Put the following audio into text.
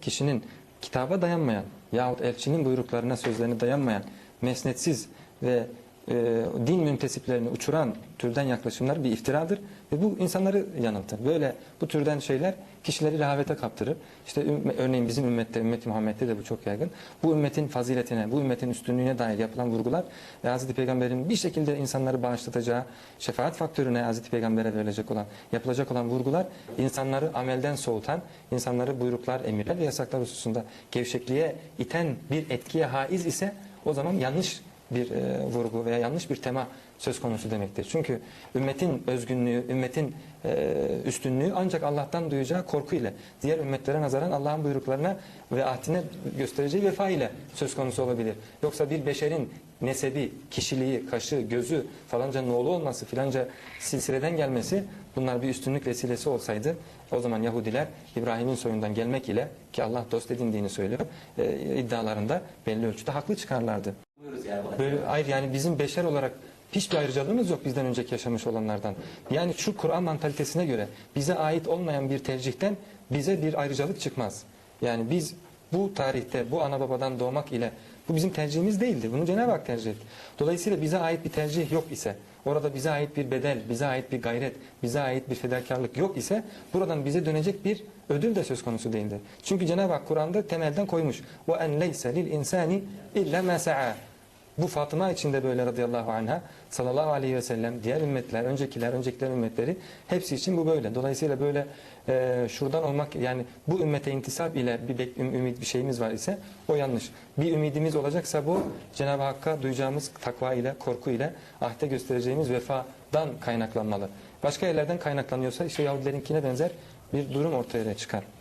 kişinin kitaba dayanmayan yahut elçinin buyruklarına sözlerine dayanmayan mesnetsiz ve e, din müntesiplerini uçuran türden yaklaşımlar bir iftiradır ve bu insanları yanıltır. Böyle bu türden şeyler kişileri rehavete kaptırır. İşte örneğin bizim ümmette, ümmeti Muhammed'de de bu çok yaygın. Bu ümmetin faziletine, bu ümmetin üstünlüğüne dair yapılan vurgular ve Hz. Peygamber'in bir şekilde insanları bağışlatacağı şefaat faktörüne Hz. Peygamber'e verilecek olan, yapılacak olan vurgular insanları amelden soğutan, insanları buyruklar, emirler ve yasaklar hususunda gevşekliğe iten bir etkiye haiz ise o zaman yanlış bir e, vurgu veya yanlış bir tema söz konusu demektir. Çünkü ümmetin özgünlüğü, ümmetin e, üstünlüğü ancak Allah'tan duyacağı korku ile, diğer ümmetlere nazaran Allah'ın buyruklarına ve ahdine göstereceği vefa ile söz konusu olabilir. Yoksa bir beşerin nesebi, kişiliği, kaşı, gözü falanca oğlu olması, filanca silsileden gelmesi bunlar bir üstünlük vesilesi olsaydı o zaman Yahudiler İbrahim'in soyundan gelmek ile ki Allah dost edindiğini söylüyor e, iddialarında belli ölçüde haklı çıkarlardı ayrıyız yani. Hayır yani bizim beşer olarak hiçbir ayrıcalığımız yok bizden önceki yaşamış olanlardan. Yani şu Kur'an mantalitesine göre bize ait olmayan bir tercihten bize bir ayrıcalık çıkmaz. Yani biz bu tarihte bu ana babadan doğmak ile bu bizim tercihimiz değildi. Bunu Cenab-ı Hak tercih etti. Dolayısıyla bize ait bir tercih yok ise, orada bize ait bir bedel, bize ait bir gayret, bize ait bir fedakarlık yok ise buradan bize dönecek bir ödül de söz konusu değildi. Çünkü Cenab-ı Hak Kur'an'da temelden koymuş. Ve en leyse lil insani illa ma bu Fatıma için de böyle radıyallahu anha sallallahu aleyhi ve sellem diğer ümmetler, öncekiler, öncekiler ümmetleri hepsi için bu böyle. Dolayısıyla böyle e, şuradan olmak yani bu ümmete intisap ile bir ümit bir şeyimiz var ise o yanlış. Bir ümidimiz olacaksa bu Cenab-ı Hakk'a duyacağımız takva ile, korku ile ahde göstereceğimiz vefadan kaynaklanmalı. Başka yerlerden kaynaklanıyorsa işte Yahudilerinkine benzer bir durum ortaya çıkar.